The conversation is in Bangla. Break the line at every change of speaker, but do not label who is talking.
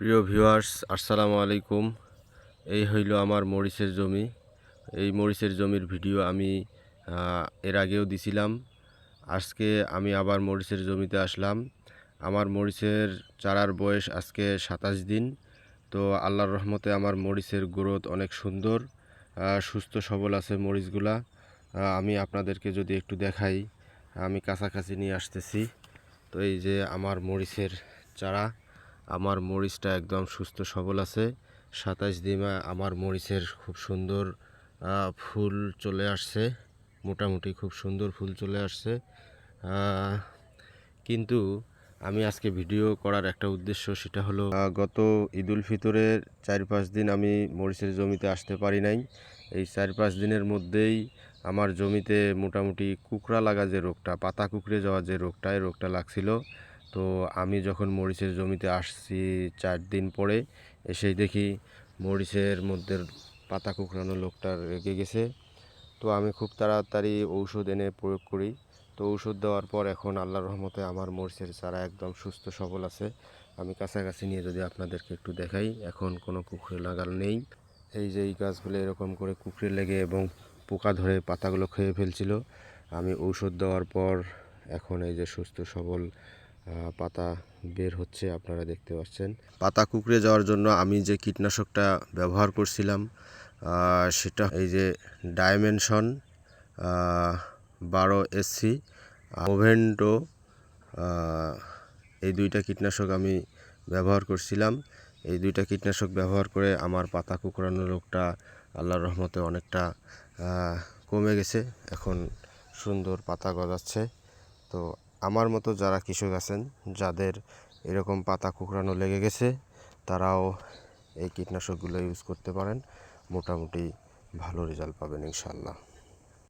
প্রিয় ভিউয়ার্স, আসসালামু আলাইকুম। এই হইল আমার মরিচের জমি। এই মরিচের জমির ভিডিও আমি এর আগেও দিছিলাম। আজকে আমি আবার মরিচের জমিতে আসলাম। আমার মরিচের চারার বয়স আজকে সাতাশ দিন। তো আল্লাহর রহমতে আমার মরিচের গ্রোথ অনেক সুন্দর সুস্থ, সবল আছে মরিচগুলা। আমি আপনাদেরকে যদি একটু দেখাই, আমি কাছাকাছি নিয়ে আসতেছি। তো এই যে আমার মরিচের চারা। আমার মরিচটা একদম সুস্থ সবল আছে। সাতাইশ দিনে আমার মরিচের খুব সুন্দর ফুল চলে আসছে। মোটামুটি খুব সুন্দর ফুল চলে আসছে। কিন্তু আমি আজকে ভিডিও করার একটা উদ্দেশ্য সেটা হলো গত ঈদুল ফিতরের চার পাঁচ দিন আমি মরিচের জমিতে আসতে পারি নাই। এই চার পাঁচ দিনের মধ্যেই আমার জমিতে মোটামুটি কুকড়া লাগা যে রোগটা, পাতা কুকড়ে যাওয়া যে রোগটা, এই রোগটা লাগছিল। তো আমি যখন মরিচের জমিতে আসছি চার দিন পরে, এসেই দেখি মরিচের মধ্যে পাতা কুকড়ানো লোকটা রেগে গেছে। তো আমি খুব তাড়াতাড়ি ঔষধ এনে প্রয়োগ করি। তো ঔষধ দেওয়ার পর এখন আল্লাহর রহমতে আমার মরিচের চারা একদম সুস্থ, সবল আছে। আমি কাছাকাছি নিয়ে যদি আপনাদেরকে একটু দেখাই, এখন কোনো কুকুরে লাগাল নেই। এই যে এই গাছগুলো এরকম করে কুকড়ে লেগে এবং পোকা ধরে পাতাগুলো খেয়ে ফেলছিল। আমি ঔষধ দেওয়ার পর এখন এই যে সুস্থ, সবল পাতা বের হচ্ছে, আপনারা দেখতে পাচ্ছেন। পাতা কুকড়ে যাওয়ার জন্য আমি যে কীটনাশকটা ব্যবহার করছিলাম সেটা এই যে ডাইমেনশন বারো এসসি ওভেন্টো এই দুইটা কীটনাশক আমি ব্যবহার করছিলাম। এই দুইটা কীটনাশক ব্যবহার করে আমার পাতা কুকড়ানো রোগটা আল্লাহর রহমতে অনেকটা কমে গেছে। এখন সুন্দর পাতা গজাচ্ছে। তো আমার মতো যারা কৃষক আছেন, যাদের এরকম পাতা কুকড়ানো লেগে গেছে, তারাও এই কীটনাশকগুলো ইউজ করতে পারেন। মোটামুটি ভালো রেজাল্ট পাবেন ইনশাল্লাহ